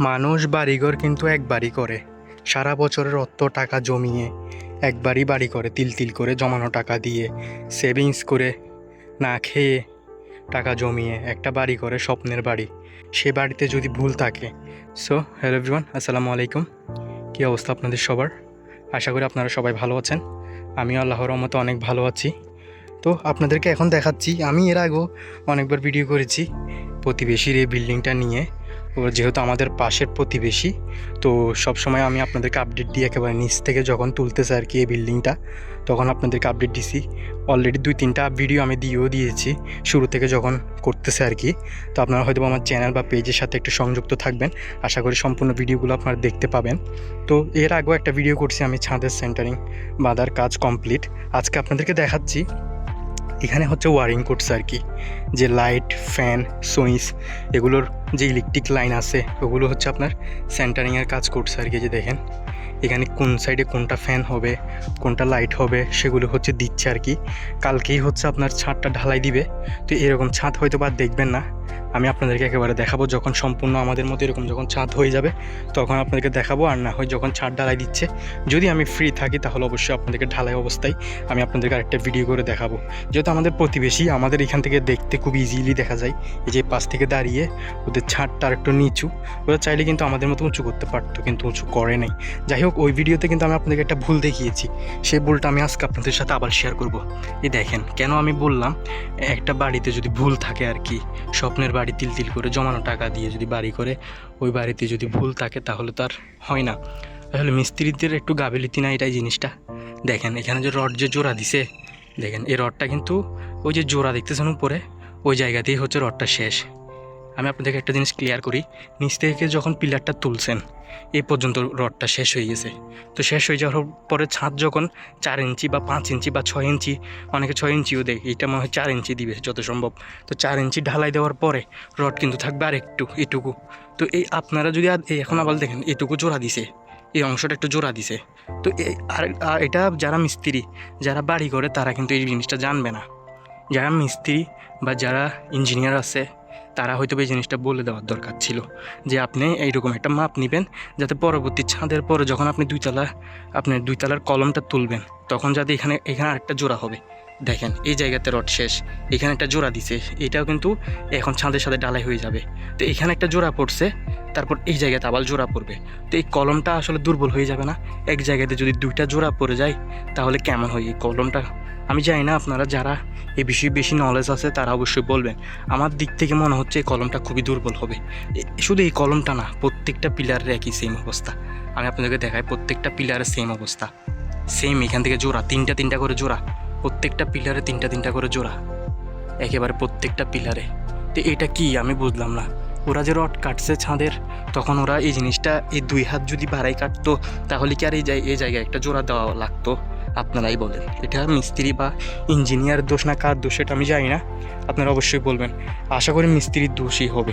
মানুষ বাড়িঘর কিন্তু একবারই করে। সারা বছরের অর্থ টাকা জমিয়ে একবারই বাড়ি করে তিল তিল করে জমানো টাকা দিয়ে, সেভিংস করে না খেয়ে টাকা জমিয়ে একটা বাড়ি করে স্বপ্নের বাড়ি। সে বাড়িতে যদি ভুল থাকে। সো হ্যালো এভরিওয়ান আসসালামু আলাইকুম। কী অবস্থা আপনাদের সবার? আশা করি আপনারা সবাই ভালো আছেন। আমি আল্লাহর রহমতে অনেক ভালো আছি। তো আপনাদেরকে এখন দেখাচ্ছি, আমি এর আগেও অনেকবার ভিডিও করেছি প্রতিবেশীর এই বিল্ডিংটা নিয়ে। যেহেতু আমাদের পাশের প্রতিবেশী, তো সব সময় আমি আপনাদেরকে আপডেট দিই একেবারে নিচ থেকে যখন তুলতেছে আর কি এই বিল্ডিংটা তখন আপনাদেরকে আপডেট দিছি। অলরেডি দুই তিনটা ভিডিও আমি দিয়েও দিয়েছি শুরু থেকে যখন করতেছে আর কি। তো আপনারা হয়তো আমার চ্যানেল বা পেজের সাথে একটু সংযুক্ত থাকবেন। আশা করি সম্পূর্ণ ভিডিওগুলো আপনারা দেখতে পাবেন। তো এর আগেও একটা ভিডিও করছি আমি, ছাদের সেন্টারিং বাঁধার কাজ কমপ্লিট আজকে আপনাদেরকে দেখাচ্ছি, এখানে হচ্ছে ওয়ারিং করছে আর কি। যে লাইট ফ্যান সুইচ এগুলোর যে ইলেকট্রিক লাইন আছে, ওগুলো হচ্ছে আপনার সেন্টারিংয়ের কাজ করছে আর কি যে দেখেন। এখানে কোন সাইডে কোনটা ফ্যান হবে, কোনটা লাইট হবে, সেগুলো হচ্ছে দিচ্ছে আর কি। কালকেই হচ্ছে আপনার ছাদটা ঢালাই দিবে। তো এরকম ছাদ হয়তো বা দেখবেন না। আমি আপনাদেরকে একেবারে দেখাবো যখন সম্পূর্ণ আমাদের মতো এরকম যখন ছাদ হয়ে যাবে, তখন আপনাদেরকে দেখাবো আর না হয় যখন ছাদ ঢালাই দিচ্ছে। যদি আমি ফ্রি থাকি, তাহলে অবশ্যই আপনাদেরকে ঢালাই অবস্থায় আমি আপনাদেরকে আরেকটা ভিডিও করে দেখাবো। যেহেতু আমাদের প্রতিবেশী, আমাদের এখান থেকে দেখতে খুব ইজিলি দেখা যায়। এই যে পাশ থেকে দাঁড়িয়ে ওদের ছাদটা একটু নিচু, ওরা চাইলে কিন্তু আমাদের মতো উঁচু করতে পারতো, কিন্তু উঁচু করে নাই। যাই হোক, ওই ভিডিওতে কিন্তু আমি আপনাদেরকে একটা ভুল দেখিয়েছি। সেই ভুলটা আমি আজকে আপনাদের সাথে আবার শেয়ার করব। এই দেখেন, কেন আমি বললাম, একটা বাড়িতে যদি ভুল থাকে আর কি, স্বপ্নের বাড়ি তিল তিল করে জমানো টাকা দিয়ে যদি বাড়ি করে, ওই বাড়িতে যদি ভুল থাকে তাহলে তার হয় না। আসলে মিস্ত্রিদের একটু গাবিলিতি না এটাই জিনিসটা। দেখেন, এখানে যে রড যে জোড়া দিছে, দেখেন, এই রডটা কিন্তু ওই যে জোড়া দেখতেছেন উপরে, ওই জায়গাতেই হচ্ছে রডটা শেষ। আমি আপনাদেরকে একটা জিনিস ক্লিয়ার করি। নিচ থেকে যখন পিলারটা তুলছেন এই পর্যন্ত রডটা শেষ হয়ে গেছে। তো শেষ হয়ে যাওয়ার পরে ছাদ যখন চার ইঞ্চি বা পাঁচ ইঞ্চি বা ছয় ইঞ্চি, অনেকে ছয় ইঞ্চিও দেয় এটা মনে হয় চার ইঞ্চি দিবে যত সম্ভব। তো চার ইঞ্চি ঢালাই দেওয়ার পরে রড কিন্তু থাকবে আর একটু এটুকু। তো এই আপনারা যদি আর এখন আবার দেখেন, এটুকু জোড়া দিছে, এই অংশটা একটু জোড়া দিছে। তো এই আর এটা যারা মিস্ত্রি, যারা বাড়ি করে, তারা কিন্তু এই জিনিসটা জানবে না। যারা মিস্ত্রি বা যারা ইঞ্জিনিয়ার আছে তারা হয়তো এই জিনিসটা বলে দেওয়ার দরকার ছিল যে আপনি এইরকম একটা মাপ নেবেন যাতে পরবর্তী ছাদের পরে যখন আপনি দুইতলা, আপনি দুইতলার কলমটা তুলবেন, তখন যাতে এখানে এখানে আরেকটা জোড়া হবে। দেখেন, এই জায়গাতে রড শেষ, এখানে একটা জোড়া দিছে, এটাও কিন্তু এখন ছাদের সাথে ডালাই হয়ে যাবে। তো এখানে একটা জোড়া পড়ছে তারপর এই জায়গাতে আবার জোড়া পড়বে। তো এই কলমটা আসলে দুর্বল হয়ে যাবে না? এক জায়গাতে যদি দুইটা জোড়া পড়ে যায়, তাহলে কেমন হয় এই কলমটা? আমি জানি না আপনারা যারা এ বিষয়ে বেশি নলেজ আছে, তারা অবশ্যই বলবেন। আমার দিক থেকে মনে হচ্ছে এই কলমটা খুবই দুর্বল হবে। শুধু এই কলমটা না, প্রত্যেকটা পিলারের একই সেম অবস্থা। আমি আপনাদেরকে দেখাই, প্রত্যেকটা পিলারের সেম অবস্থা। সেম এখান থেকে জোড়া, তিনটা তিনটা করে জোড়া। প্রত্যেকটা পিলারে তিনটা তিনটা করে জোড়া। একেবারে প্রত্যেকটা পিলারে তো এটা কি? আমি বুঝলাম না। ওরা যে রড কাটছে ছাঁদের, তখন ওরা এই জিনিসটা, এই দুই হাত যদি বাড়াই কাটতো, তাহলে কি আর এই এই জায়গায় একটা জোড়া দেওয়া লাগতো? আপনারাই বলেন। এটা মিস্ত্রি বা ইঞ্জিনিয়ার দোষ না কার দোষ এটা আমি জানি না। আপনারা অবশ্যই বলবেন। আশা করি মিস্ত্রির দোষই হবে।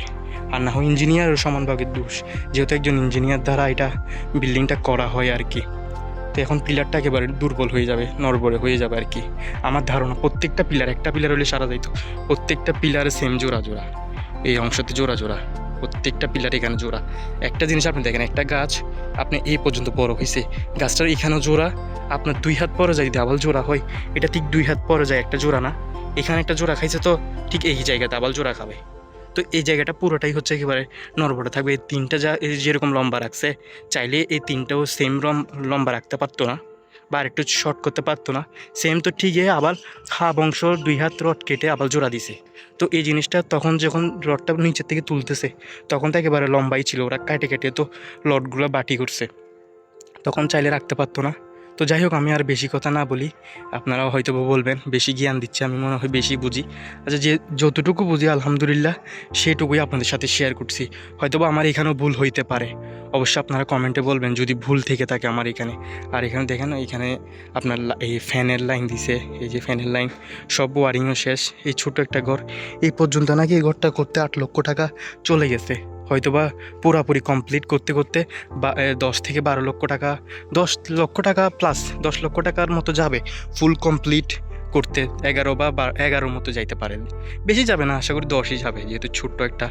আর না হয় ইঞ্জিনিয়ারও সমানভাগের দোষ। যেহেতু একজন ইঞ্জিনিয়ার দ্বারা এটা বিল্ডিংটা করা হয় আর কি। তো এখন পিলারটা একেবারে দুর্বল হয়ে যাবে, নড়বড়ে হয়ে যাবে আর কি। আমার ধারণা, প্রত্যেকটা পিলার, একটা পিলার হলে সারা যাইতো। প্রত্যেকটা পিলারে সেম জোড়া জোড়া। এই অংশতে জোড়া জোড়া, প্রত্যেকটা পিলার এখানে জোড়া। একটা জিনিস আপনি দেখেন, একটা গাছ, আপনি এই পর্যন্ত বড় হয়েছে গাছটার এখানেও জোড়া, আপনার দুই হাত পরে যায় যদি আবাল জোড়া হয়, এটা ঠিক দুই হাত পরে যায় একটা জোড়া না। এখানে একটা জোড়া খাইছে তো ঠিক এই জায়গাতে আবাল জোড়া খাবে। তো এই জায়গাটা পুরোটাই হচ্ছে একেবারে নরবটা থাকবে। এই তিনটা যা যেরকম লম্বা রাখছে, চাইলে এই তিনটাও সেম লম্বা রাখতে পারতো না। বা আর একটু শর্ট করতে পারতো না। সেম তো ঠিকই, আবার হা বংশ দুই হাত রড কেটে আবার জোড়া দিছে। তো এই জিনিসটা তখন যখন রডটা নিচের থেকে তুলতেছে, তখন তো একেবারে লম্বাই ছিল, ওরা কাটে কেটে তো লটগুলো বাটি করছে। তখন চাইলে রাখতে পারতো না। তো যাই হোক, আমি আর বেশি কথা না বলি। আপনারাও হয়তো বলবেন, বেশি জ্ঞান দিচ্ছে আমি, মনে হয় বেশি বুঝি। আচ্ছা যে যতটুকু বুঝি, আলহামদুলিল্লাহ, সেটুকুই আপনাদের সাথে শেয়ার করছি। হয়তো বা আমার এখানেও ভুল হইতে পারে। অবশ্যই আপনারা কমেন্টে বলবেন, যদি ভুল থেকে থাকে আমার এখানে। আর এখানে দেখেন, এখানে আপনার এই ফ্যানের লাইন দিছে, এই যে ফ্যানের লাইন সব ওয়ারিংও শেষ, এই ছোট একটা ঘর। এই পর্যন্ত নাকি এই ঘরটা করতে আট লক্ষ টাকা চলে গেছে। হয়তোবা পুরাপুরি কমপ্লিট করতে করতে বা দশ থেকে বারো লক্ষ টাকা, দশ লক্ষ টাকা প্লাস দশ লক্ষ টাকার মতো যাবে ফুল কমপ্লিট করতে এগারো বা এগারোর মতো যাইতে পারেন। বেশি যাবে না, আশা করি দশই যাবে, যেহেতু ছোট্ট একটা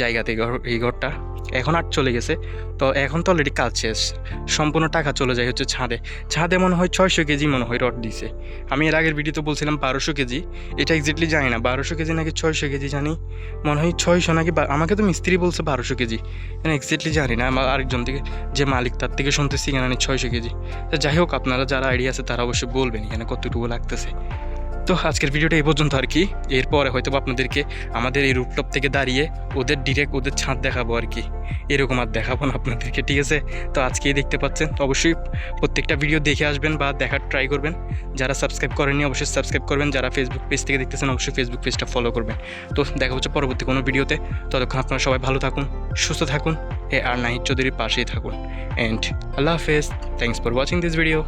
জায়গাতে এই ঘর এই ঘরটা। এখন আট চলে গেছে, তো এখন তো অলরেডি কাজ শেষ। সম্পূর্ণ টাকা চলে যায় হচ্ছে ছাদে। ছাদে মনে হয় ছয়শো কেজি মনে হয় রড দিছে। আমি এর আগের ভিডিওতে বলছিলাম বারোশো কেজি। এটা এক্স্যাক্টলি জানি না, বারোশো কেজি নাকি ছয়শো কেজি জানি। মনে হয় ছয়শো নাকি আমাকে তো মিস্ত্রি বলছে বারোশো কেজি। মানে এক্স্যাক্টলি জানি না, আমার আরেকজন থেকে যে মালিক তার থেকে শুনতেছি এখানে ছয়শো কেজি। তো যাই হোক, আপনারা যারা আইডিয়া আছে তারা অবশ্যই বলবেন এখানে কতটুকু লাগতেছে। তো আজকের ভিডিওটা এই পর্যন্ত আর কি। এরপরে হয়তো আপনাদেরকে আমাদের এই রুপটপ থেকে দাঁড়িয়ে ওদের ডিরেক্ট ওদের ছাদ দেখাবো আর কি। এরকম আর দেখাবো না আপনাদেরকে, ঠিক আছে? তো আজকেই দেখতে পাচ্ছেন, তো অবশ্যই প্রত্যেকটা ভিডিও দেখে আসবেন বা দেখার ট্রাই করবেন। যারা সাবস্ক্রাইব করেননি, অবশ্যই সাবস্ক্রাইব করবেন। যারা ফেসবুক পেজ থেকে দেখতেছেন, অবশ্যই ফেসবুক পেজটা ফলো করবেন। তো দেখা হচ্ছে পরবর্তী কোনো ভিডিওতে ততক্ষণ আপনারা সবাই ভালো থাকুন, সুস্থ থাকুন, এ আর নাহিদ চৌধুরীর পাশেই থাকুন। অ্যান্ড আল্লাহ হাফেজ। Thanks for watching this video